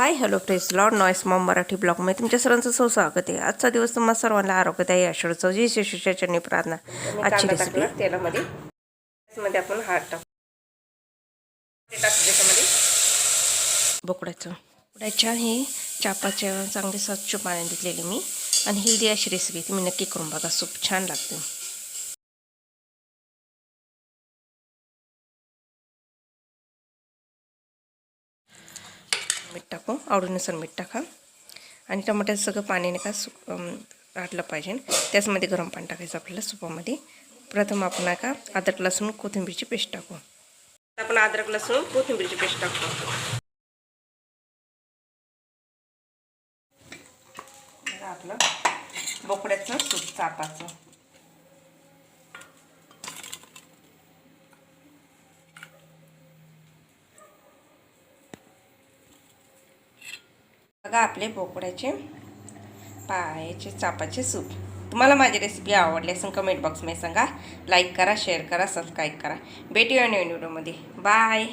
Hi hello press lord noise mom Marathi ब्लॉगमध्ये तुमच्या सर्वांचं सौ स्वागत आहे. आजचा दिवस तुम्हाला सर्वांना आरोग्यदायी आषाढ जी शिशूच्या चटणी प्रार्थना. आजची रेसिपी तेलामध्ये. आपण हात टाकू. त्याच्यामध्ये. बोकड्याचं बोकड्याच्या हे चापाच्या चांगले स्वच्छ पाण्यात घेतलेली मी. आणि हेल्दी अशी रेसिपी तुम्ही नक्की करून बघा. सूप छान लागते. मीठ टाकू. आवडीनुसार मीठ टाका. आणि टमाट्याचं सगळं पाणी नाही का सु आटलं पाहिजे. त्याचमध्ये गरम पाणी टाकायचं आपल्याला सुपामध्ये. प्रथम आपण नाही का अद्रक लसूण कोथिंबीरची पेस्ट टाकू. आपण अद्रक लसूण कोथिंबीरची पेस्ट टाकू आपलं बोकड्याचं सूप चापाचं. बघा आपले बोकड्याचे पायाचे चापाचे सूप. तुम्हाला माझी रेसिपी आवडली असेल कमेंट बॉक्समध्ये सांगा. लाईक करा शेअर करा सबस्क्राईब करा. भेटूया नवीन व्हिडिओमध्ये बाय